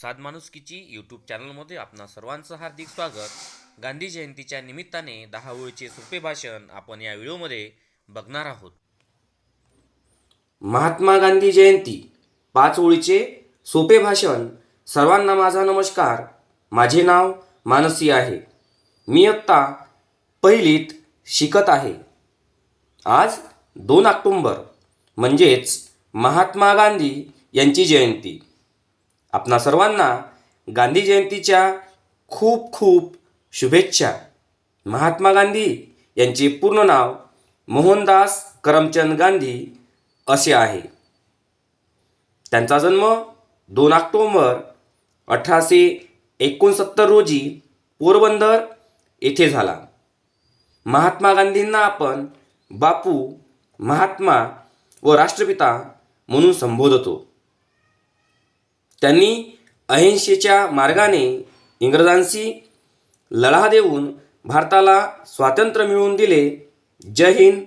साध माणुसकीची यूट्यूब चॅनलमध्ये आपणा सर्वांचं हार्दिक स्वागत. गांधी जयंतीच्या निमित्ताने दहा ओळीचे सोपे भाषण आपण या व्हिडिओमध्ये बघणार आहोत. महात्मा गांधी जयंती पाच ओळीचे सोपे भाषण. सर्वांना माझा नमस्कार. माझे नाव मानसी आहे. मी आत्ता पहिलीत शिकत आहे. आज दोन ऑक्टोंबर म्हणजेच महात्मा गांधी यांची जयंती. आपणा सर्वांना गांधी जयंतीच्या खूप खूप शुभेच्छा. महात्मा गांधी यांचे पूर्ण नाव मोहनदास करमचंद गांधी असे आहे. त्यांचा जन्म दोन ऑक्टोंबर अठराशे एकोणसत्तर रोजी पोरबंदर येथे झाला. महात्मा गांधींना आपण बापू महात्मा व राष्ट्रपिता म्हणून संबोधतो. त्यांनी अहिंसेच्या मार्गाने इंग्रजांशी लढा देऊन भारताला स्वातंत्र्य मिळवून दिले. जय हिंद.